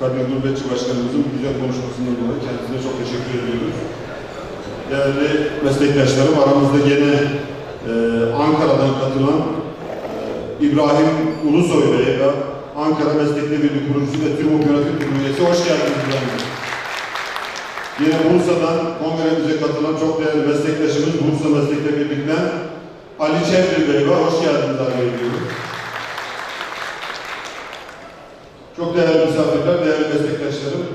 Kadir Gurbetçi Başkanımızın güzel konuşmasından dolayı kendisine çok teşekkür ediyoruz. Değerli meslektaşlarım, aramızda yine e, Ankara'dan katılan e, İbrahim Ulusoy Bey ve Ankara Meslekli Birliği kurucusu ve TÜRMOP Yönetim üyesi. Hoş geldiniz Bey. Yine Bursa'dan kongremize katılan çok değerli meslektaşımız Bursa Meslekli Birlik'ten Ali Çevri Bey var. Hoş geldiniz Ali Bey diyorum. Çok değerli misafirler, değerli meslektaşlarım,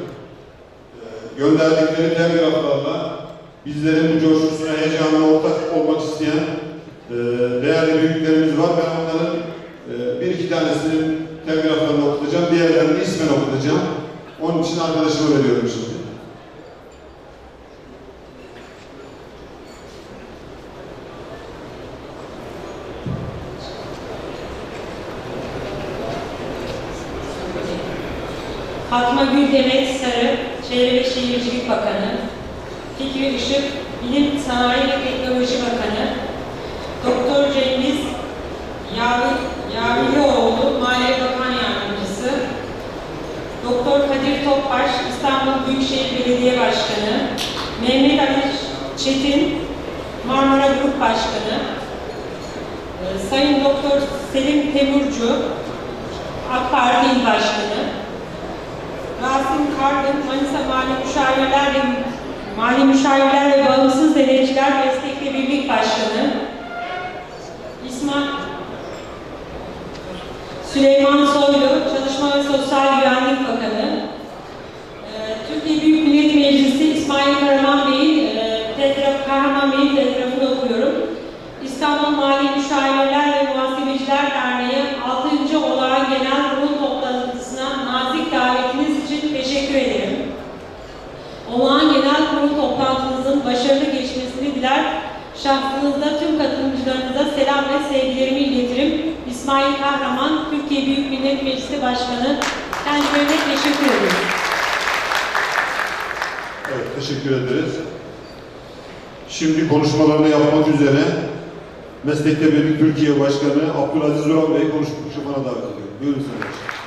e, gönderdikleri telgraflarla bizlerin bu coşkusuna, heyecanına ortak olmak isteyen e, değerli büyüklerimiz var. Ben onların e, bir iki tanesinin telgraflarını okutacağım, diğerlerinin ismini okutacağım. Onun için arkadaşıma veriyorum şimdi. Fatma Gül Demet Sarı, Çevre ve Şehircilik Bakanı, Fikri Işık, Bilim, Sanayi ve Teknoloji Bakanı, Doktor Cengiz Yavi, Yavioğlu, Maliye Bakan Yardımcısı, Doktor Kadir Topbaş, İstanbul Büyükşehir Belediye Başkanı, Mehmet Ali Çetin, Marmara Grup Başkanı, e, Sayın Doktor Selim Temurcu, AK Parti İl Başkanı, Kardın, Manisa Mali Müşavirler ve Mali Müşavirler ve Bağımsız Denetçiler Meslekli Birlik Başkanı, İsmail Süleyman Soylu, Çalışma ve Sosyal Güvenlik Bakanı, Ee, Türkiye Büyük Millet Meclisi İsmail Karaman Bey'in e, Kahraman Bey'in telgrafını okuyorum. İstanbul Mali Müşavirler ve Muhasebeciler Derneği 6. Olağan Genel Kurul toplantısına nazik davetiniz için teşekkür ederim. Olağan Genel Kurul toplantınızın başarılı diler. Şahsınızda tüm katılımcılarınıza selam ve sevgilerimi iletirim. İsmail Kahraman, Türkiye Büyük Millet Meclisi Başkanı. Kendilerine teşekkür ederim. Evet, teşekkür ederiz. Şimdi konuşmalarını yapmak üzere Meslekte Birlik Türkiye Başkanı Abdülaziz Duran Bey konuşmana davet ediyorum. Buyurun Sayın Başkanım.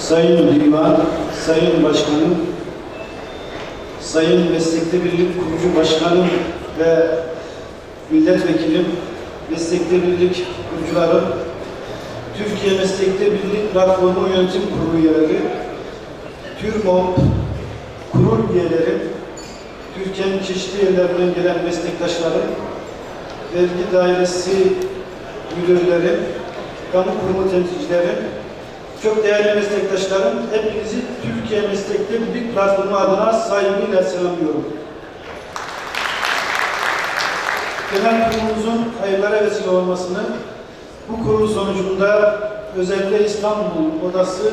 Sayın Divan, Sayın Başkanım, Sayın Meslekli Birlik Kurucu Başkanım ve Milletvekilim, Meslekli Birlik kurucularım, Türkiye Meslekli Birlik Platformu Yönetim Kurulu üyeleri, TÜRMOP kurul üyeleri, Türkiye'nin çeşitli yerlerinden gelen meslektaşlarım, vergi dairesi müdürleri, kamu kurumu temsilcileri, çok değerli meslektaşlarım, hepinizi Türkiye Meslekli Birlik Platformu adına saygıyla selamlıyorum. Genel kurulumuzun hayırlara vesile olmasını, bu kurul sonucunda özellikle İstanbul Odası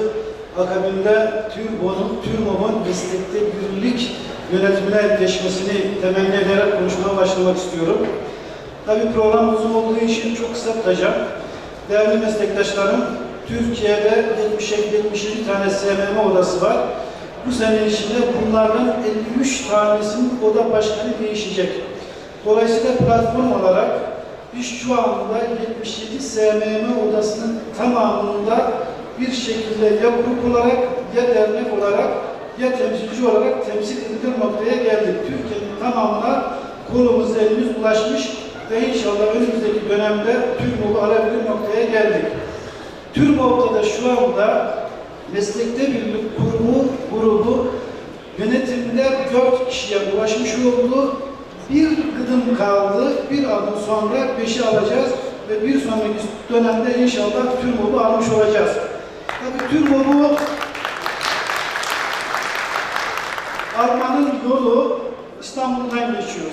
akabinde TÜRBO'nun, TÜRMO'nun meslekte birlik yönetimine geçmesini temenni ederek konuşmaya başlamak istiyorum. Tabii program uzun olduğu için çok kısa tutacağım. Değerli meslektaşlarım, Türkiye'de 70 77 tane SMM odası var. Bu sene içinde bunlardan 53 tanesinin oda başkanı değişecek. Dolayısıyla platform olarak biz şu anda 77 SMM odasının tamamında bir şekilde ya grup olarak ya dernek olarak ya temsilci olarak temsil edilir noktaya geldik. Türkiye'nin tamamına kolumuz elimiz ulaşmış ve inşallah önümüzdeki dönemde TÜRMOB'u alabilir noktaya geldik. TÜRMOB'da da şu anda meslekte birlik kurumu, grubu yönetimde dört kişiye ulaşmış oldu. Bir gıdım kaldı, bir adım sonra beşi alacağız ve bir sonraki dönemde inşallah TÜRMOB'u almış olacağız. Tabii TÜRMOB'u almanın yolu İstanbul'dan geçiyor.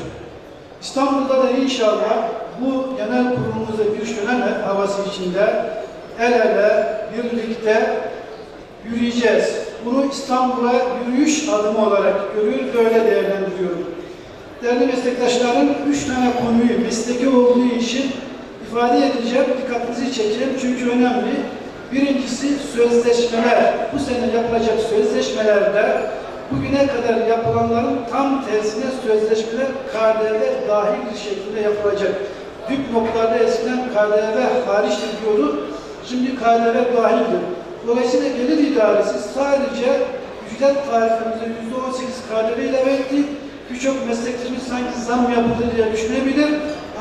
İstanbul'da da inşallah bu genel kurulumuzda bir şölen havası içinde el ele birlikte yürüyeceğiz. Bunu İstanbul'a yürüyüş adımı olarak görüyoruz, böyle değerlendiriyorum. Değerli meslektaşlarım, üç tane konuyu mesleki olduğu için ifade edeceğim, dikkatinizi çekeceğim çünkü önemli. Birincisi sözleşmeler. Bu sene yapılacak sözleşmelerde bugüne kadar yapılanların tam tersine sözleşmeler KDV dahil bir şekilde yapılacak. Dipnotlarda eskiden KDV hariçtir diyordu. Şimdi KDV dahildir. Dolayısıyla gelir idaresi sadece ücret tarifemize %18 KDV ilave etti. Birçok meslektaşımız sanki zam yapıldı diye düşünebilir.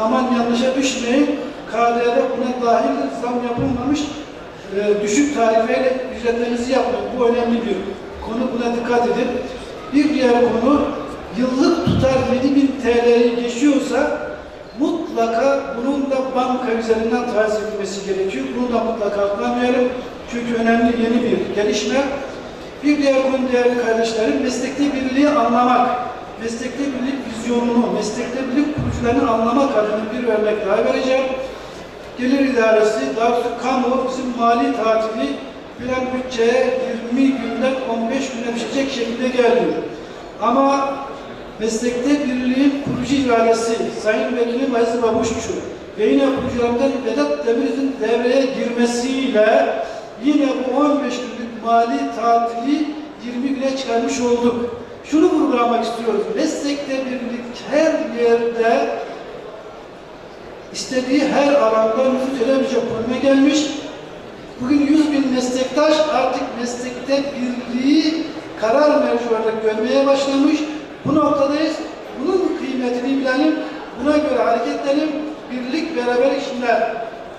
Aman yanlışa düşmeyin. KDV buna dahildir. Zam yapılmamış. Ee, düşük tarifeyle ücretlerinizi yapmayın. Bu önemli bir konu. Buna dikkat edin. Bir diğer konu yıllık tutar 7000 TL'yi geçiyorsa mutlaka bunun da banka üzerinden tahsis edilmesi gerekiyor. Bunu da mutlaka atlamayalım. Çünkü önemli yeni bir gelişme. Bir diğer konu değerli kardeşlerim, meslekte birliği anlamak. Meslekte birlik vizyonunu, meslekte birlik kurucularını anlamak adına bir örnek daha vereceğim. Gelir idaresi, daha doğrusu kamu bizim mali tatili plan bütçeye 20 günden 15 güne düşecek şekilde geldi. Ama meslekte birliğin kurucu iradesi Sayın Vekilim Aziz Babuşçu ve yine kurucularından Vedat Demir'in devreye girmesiyle yine bu 15 günlük mali tatili 20 güne çıkarmış olduk. Şunu vurgulamak istiyoruz. Meslekte birlik her yerde istediği her alanda nüfus edemeyecek konuma gelmiş. Bugün 100 bin meslektaş artık meslekte birliği karar merci olarak görmeye başlamış. Bu noktadayız. Bunun kıymetini bilelim. Buna göre hareket. Birlik beraber içinde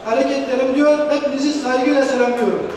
hareket diyor. Hepinizi saygıyla selamlıyorum.